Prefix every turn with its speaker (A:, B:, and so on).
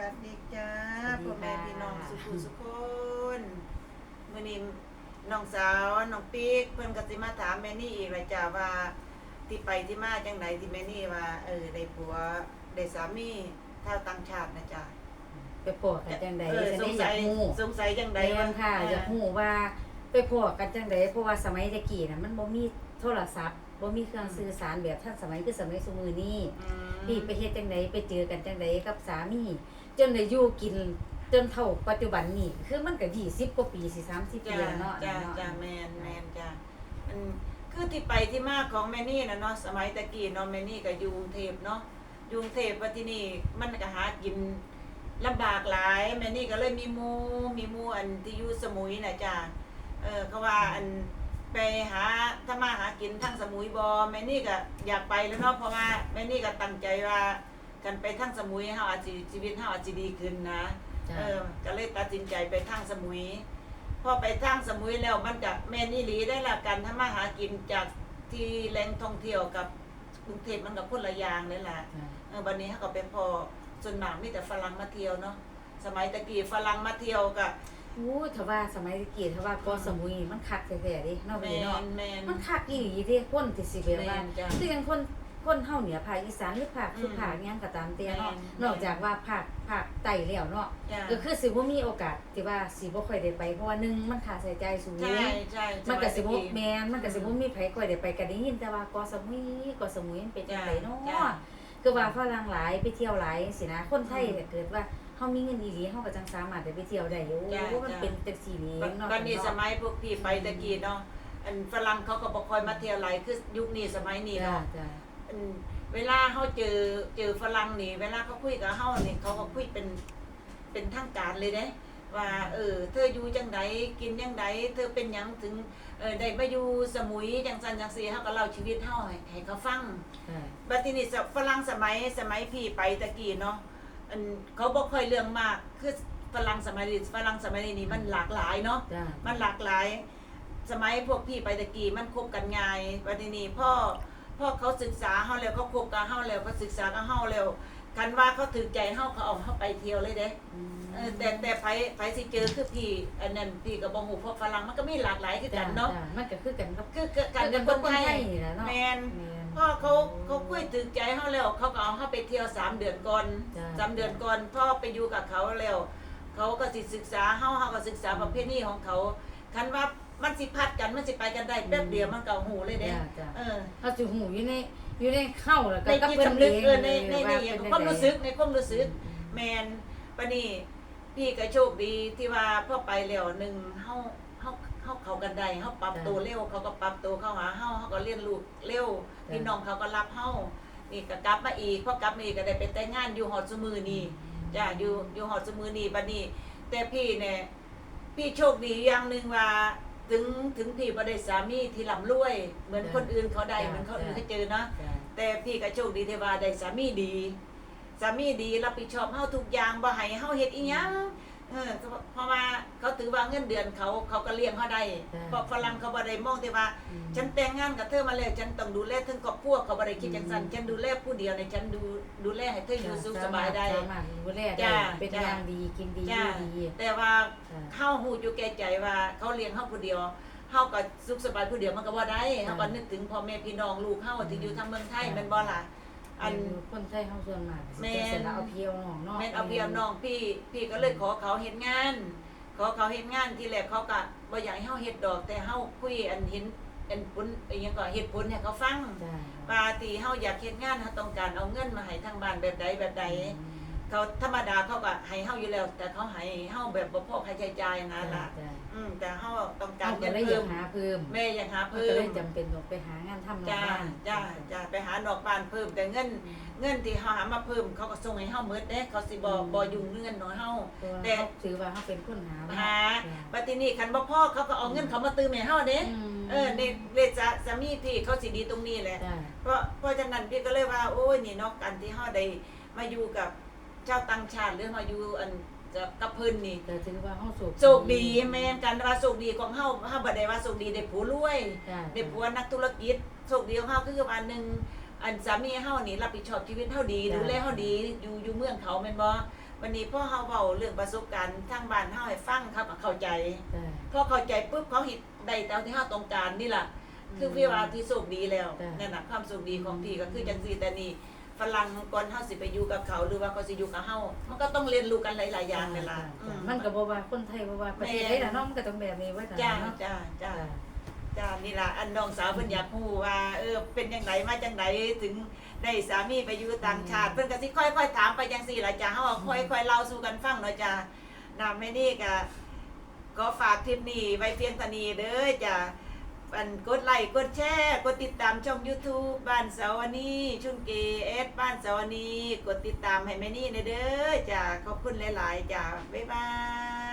A: วัสดีจ้า
B: สวัสดีค่ะ
A: พ่อแม่พี่น้องสุขุสุขคนมื้อนี้น้องสาวน้องปิ๊กเพิ่นก็สิมาถามแม่นี่อีกเลยจ้าว่าที่ไปที่มาจังไดที่แม่นี่ว่า เออได้ผัวได้สามีชาวต่างชาตินะจ้า
B: ไปพอกันจังใด
A: เออ
B: จะ
A: ส
B: ได้
A: ง
B: อยา
A: สั
B: ก
A: ย
B: ฮู้
A: สงสัยจังได
B: ได้ยังค่ะ
A: เอ
B: ยากฮู้ว่าไปพอกันจังใดเพราะว่าสมัยตะกี้น่ะมันบ่มีโทรศัพท์บ่มีเครื่องสื่อสารแบบทันสมัยคือสมัยซุมื้อนี้
A: อืม
B: พี่ไปเฮ็ดจังใดไปเจอกันจังใดกับสามี จนได้อยู่กิน จนเท่าปัจจุบันนี้คือมันก็20กว่าปีสิ30ปี
A: จ้า
B: แล้วเนาะ
A: จ้า
B: เนาะ
A: จ้าแมนแมนจ้ามันคือที่ไปที่มาของแม่นี่นะเนาะสมัยตะกี้เนาะแม่นี่ก็อยู่กรุงเทพเนาะอยู่กรุงเทพว่าที่นี่มันก็หากินลำบากหลายแม่นี่ก็เลยมีหมูมีหมูอันที่อยู่สมุยนะจ้าเออเขาว่าอันไปหาถ้ามาหากินทั้งสมุยบอแม่นี่ก็อยากไปแล้วเนาะเพราะว่าแม่นี่ก็ตั้งใจว่า กันไปทั้งสมุยเฮาอาจสิชีวิตเฮาอาจสิดีขึ้นนะ
B: จ้ะ
A: เออก็เลยตัดสินใจไปทางสมุย พอไปทางสมุยแล้วมันจะแม่นอี่หลีได้ละกันถ้ามาหากินจากที่แหล่งท่องเที่ยวกับกรุงเทพมันกับคนละอย่างนี่แหละ
B: จ้ะ
A: เออวันนี้เขาก็เป็นพอส่วนมากมีแต่ฝรั่งมาเที่ยวเนาะสมัยตะกี้ฝรั่งมาเที่ยวกับ
B: อู้ถ้าว่าสมัยตะกี้ถ้าว่าเกอสมุยมันคักแท้ๆเดิเนาะ
A: แม
B: พี่เนาะ
A: นแมน
B: มันคักอีหลีเด้คนที่สิแบบว่า
A: แม่นจ้ะ
B: คืออย่างคน คนเฮาเหนือภาคอีสานหรือภาคคือ
A: ม
B: ภาคหยังก็ตามแต่เนาะ
A: แม่น
B: นอกจากว่าภาคภาคใต้แล้วเนาะ
A: จ้ะ
B: ก็คือสิบ่มีโอกาสที่ว่าสิบ่ค่อยได้ไปเพราะว่าหนึ่งมันค่าใช้จ่ายสูง
A: ใช่ใช่
B: มันก็สิบ่
A: สยตะ
B: แม่นมันก็สิบ่มีไผค่อยได้ไปก็ได้ยินแต่ว่าเกาะสมุยเกาะสมุยมันเป็นจังไดเนา
A: จ้ะะ
B: คือว่าฝรั่งหลายไปเที่ยวหลายสินะคนไทยถ้าเกิดว่าเฮามีเงินอีหลีเฮาก็จังสามารถได้ไปเที่ยวได้อยู่
A: จ้ะ
B: มัน
A: จ้ะ
B: เป็นจังซี่นี่เนาะ
A: บัดนี้สมัยพวกพี่ไปตะกี้เนาะอันฝรั่งเขาก็บ่ค่อยมาเที่ยวหลายคือยุคนี้สมัยนี้
B: จ้ะ
A: เนาะ
B: จ้ะ
A: อืม เวลาเขาเจอเจอฝรั่งนี่ เวลาเขาคุยกับเขานี่เขาก็คุยเป็นเป็นทางการเลยเด้ว่าเออเธออยู่จังไดกินจังไดเธอเป็นหยังถึงเออได้มาอยู่สมุยจังซันจังซีเขาก็เล่าชีวิตเขาให้ให้เขาฟัง
B: จ้ะ
A: บัดทีนี้ฝรั่งสมัยสมัยพี่ไปตะกี้เนาะอันเขาบอกค่อยเรื่องมากคือฝรั่งสมัยนี้ฝรั่งสมัยนี้มันหลากหลายเนาะ
B: จ้ะ
A: มันหลากหลาย สมัยพวกพี่ไปตะกี้มันคบกันง่ายวันนี้พ่อ พ่อเขาศึกษาเฮาแล้วเขาคบกับเฮาแล้วเขาศึกษากับเฮาแล้วกันว่าเขาถือใจเฮาเขาเอาเฮาไปเที่ยวเลยเด้
B: อืม
A: เออแต่แต่ไผไผสิเจอคือพี่อันนั้นพี่ก็บ่ฮู้เพราะฝรั่งมันก็มีหลากหลายคือกันเนาะ
B: จ้มันก็คือกันกับ
A: คือคือกันกับคนไทย
B: นี่แหละเนาะ
A: แมน
B: แม่น
A: พ่อเขาเขาคุยถือใจเฮาแล้ว เขาก็เอาเฮาไปเที่ยวสามเดือนก่อน
B: จ้ะ
A: สามเดือนก่อนพ่อไปอยู่กับเขาแล้ว เขาก็สิศึกษาเฮาเฮาก็ศึกษาประเพณีของเขาคันว่า มันสิพัดกันมันสิไปกันได้แป๊บเดียวมันก็หูเลยเด้
B: จ้ะจ้ะ
A: เออ
B: เฮาสิหูอยู่ในอยู่ในเข้าแล้วก็
A: ใน
B: กับ
A: จิต
B: เพิ่น
A: สำนึก
B: เอง
A: เออในในใน
B: ว่า
A: อย่าง
B: เป็น
A: ความรู้สึก
B: จัง
A: ในความรู้
B: ใด
A: สึก แมนปะนี่พี่ก็โชคดีที่ว่าพ่อไปแล้วหนึ่งเฮาเฮาเฮาเข้ากันได้เฮาปรับตัวเร็วเขาก็ปรับตัวเข้าหาเฮาเฮาก็เรียนรู้เร็วพี่น้องเขาก็รับเฮานี่ก็กลับมาอีกพอกลับมาอีกก็ได้ไปแต่งงานอยู่หอดสมือนี่จ้าอยู่อยู่หอดสมือนี่บัดนี้ แต่พี่เนี่ยพี่โชคดีอย่างหนึ่งว่า ถึงถึงพี่บ่ได้สามีที่ร่ำรวย เหมือนคนอื่นเขาได้เหมือนคนอื่นเขาเจอเนาะ
B: จ้ะ
A: แต่พี่ก็โชคดีที่ว่าได้สามีดีสามีดีรับผิดชอบเฮาทุกอย่างบ่ให้เฮาเฮ็ดอีหยัง เออเพราะว่าเขาถือว่าเงินเดือนเขาเขาก็เลี้ยงเขาได้เพราะฝรั่งเขาบ่ได้มองที่ว่า
B: อืม
A: ฉันแต่งงานกับเธอมาแล้วฉันต้องดูแลทั้งครอบครัวเขาบ่ได้คิดจังซั่น
B: อืม
A: ฉันดูแลผู้เดียวในยฉันดูดูแลให้เธออยู่สุขสบายได้
B: สามารถดูแลได้
A: จ้ะ
B: เป็น
A: จ้ะ
B: อย่างดีกินดี
A: จ้า
B: อยู่ดี
A: แต่ว่า
B: จ้ะ
A: เฮาฮู้อยู่แก่ใจว่าเขาเลี้ยงเฮาผู้เดียวเฮาก็สุขสบายผู้เดียวมันก็บ่ได้เฮาก็นึกถึงพ่อแม่พี่น้องลูกเฮาที่อยู่ทางเมืองไทยแม่นบ่ล่ะ อัน
B: คนไทยเฮาส่วนมาก
A: แม่
B: จะเสร็จแล้วเอาเพียวน้องเนาะ
A: แม่นเอาเพียงน้องพี่พี่ก็เลยขอเขาเฮ็ดงาน ขอเขาเฮ็ดงานที่แรกเขาก็บ่อยากให้เฮาเฮ็ดดอกแต่เฮาคุยอันเห็นอันผลอีหยังก็เหตุผลให้เขาฟัง
B: จ้ะ
A: ว่าที่เฮาอยากเฮ็ดงานเฮาต้องการเอาเงินมาให้ทางบ้านแบบใดแบบใด เขาธรรมดาเขาก็ให้เฮาอยู่แล้ว แต่เขาให้เฮาแบบบ่พอค่าใช้จ่ายนะล่ะ
B: จ้ะ
A: อืมแต่เฮาต้องกา
B: การร
A: เงิ
B: ก็
A: น
B: เลยอ
A: เพิ่
B: ยามกหาเพิ่ม
A: แม่อยากหา
B: ก็
A: เพิ่
B: เล
A: ม
B: ยจำเป็นต้องไปหางานทำนอก
A: จ้า
B: บ้าน
A: จ้าจ้าไปหานอกบ้านเพิ่ม แต่เงิน เงินที่เฮาหามาเพิ่ม เขาก็ส่งให้เฮาหมดเด้เขาสิบ่บ่ยุ่งเงินน้อยเฮา แต่
B: แต่ถือว่าเขาเป็นคนหา
A: หาบัดทีนี้คันบ่พอเขาก็เอาเงินเขามาตื้มให้เฮาเด้เออในเวจะสามีพี่เขาสิดีตรงนี้แหละ
B: จ้ะ
A: เพราะเพราะฉะนั้นพี่ก็เลยว่าโอ้ยนี่เนาะกันที่เฮาได้มาอยู่กับ เจ้าต่างชาติหรือมาอยู่อันกับกับเพิ่นนี่
B: แต่ถือว่าเขาสุข
A: โชคดีแม่นกันว่าโชคดีของเฮาเฮาบ่ได้ว่าโชคดีได้ผัวรวย
B: จ้ะ
A: ได้ผัวนักธุรกิจโชคดีของเฮาคือว่าหนึงอันสามีเฮานี่รับผิดชอบชีวิตเฮาดีดูแลเฮาดีอยู่อยู่เมืองเขาแม่นบ่วันนี้พ่อเฮาเว้าเรื่องประสบการณ์ทางบ้านเฮาให้ฟังเขาก็เข้าใจ
B: จ้ะ
A: พอเข้าใจปุ๊บเขาเห็นได้ตามที่เฮาต้องการนี่ล่ะคือพี่ว่าที่โชคดีแล้ว
B: จ้ะ
A: นั่นน่ะความโชคดีของพี่ก็คือจังซี่แต่นี่ ฝรั่งก่อนเฮาสิไปอยู่กับเขาหรือว่าเขาสิอยู่กับเฮามันก็ต้องเรียนรู้กันหลายๆอย่างนี่ล่ะ
B: จ้
A: อื
B: มันก็บ่ว่าคนไทยบ่ว่าประเทศใดล่ะเนาะมันก็ต้องแบบนี้ไว้ล่ะ
A: จ้า
B: เนาะ
A: จ้า จ้า
B: จ้ะ
A: จ้า นี่ล่ะ อันน้องสาวเพิ่นอยากฮู้ว่า เออ เป็นจังไดมาจังไดถึงได้สามีไปอยู่ต่างชาติ เพิ่นก็สิค่อยๆ ถามไปจังซี่ล่ะจ้าเฮาก็ค่อยๆ เล่าสู่กันฟังเนาะจ้านาแม่นี่ก็ก็ฝากคลิปนี้ไว้เพียงเท่านี้เด้อจ้า อันกดไลค์กดแชร์กดติดตามช่อง YouTube บ้านสาวนีชุนเกเอสบ้านสาวนีกดติดตามให้แม่นี่เด้อจ้าขอบคุณหลาย ๆจ้าบ๊ายบาย